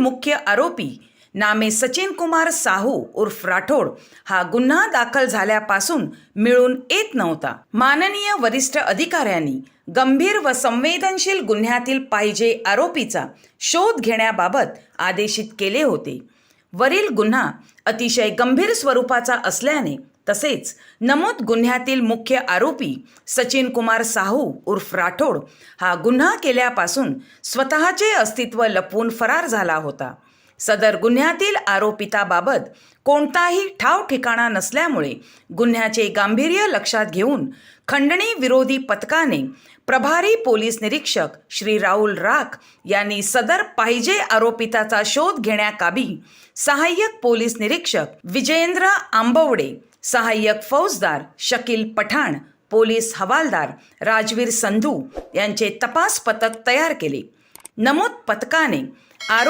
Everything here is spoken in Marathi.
मुख्य आरोपी नामे सचिन कुमार साहू उर्फ राठोड हा गुन्हा दाखल झाल्यापासून मिळून येत नव्हता. माननीय वरिष्ठ अधिकाऱ्यांनी गंभीर व संवेदनशील गुन्ह्यातील पाहिजे आरोपीचा शोध घेण्याबाबत आदेशित केले होते. वरील गुन्हा अतिशय गंभीर स्वरूपाचा असल्याने तसेच नमूद गुन्ह्यातील मुख्य आरोपी सचिन कुमार साहू उर्फ राठोड हा गुन्हा केल्यापासून स्वतःचे अस्तित्व लपवून फरार झाला होता. सदर गुन्ह्यातील आरोपिताबाबत कोणताही ठाव ठिकाणा नसल्यामुळे गुन्ह्याचे गांभीर्य लक्षात घेऊन खंडणी विरोधी पथकाने प्रभारी पोलीस निरीक्षक श्री राहुल राख यांनी सदर पाहिजे आरोपिताचा शोध घेण्याकाबी सहाय्यक पोलीस निरीक्षक विजयेंद्र आंबवडे सहाय्यक फौजदार शकील पठाण पोलीस हवालदार राजवीर संधू यांचे तपास पथक तयार केले. नमूद पथकाने आरोप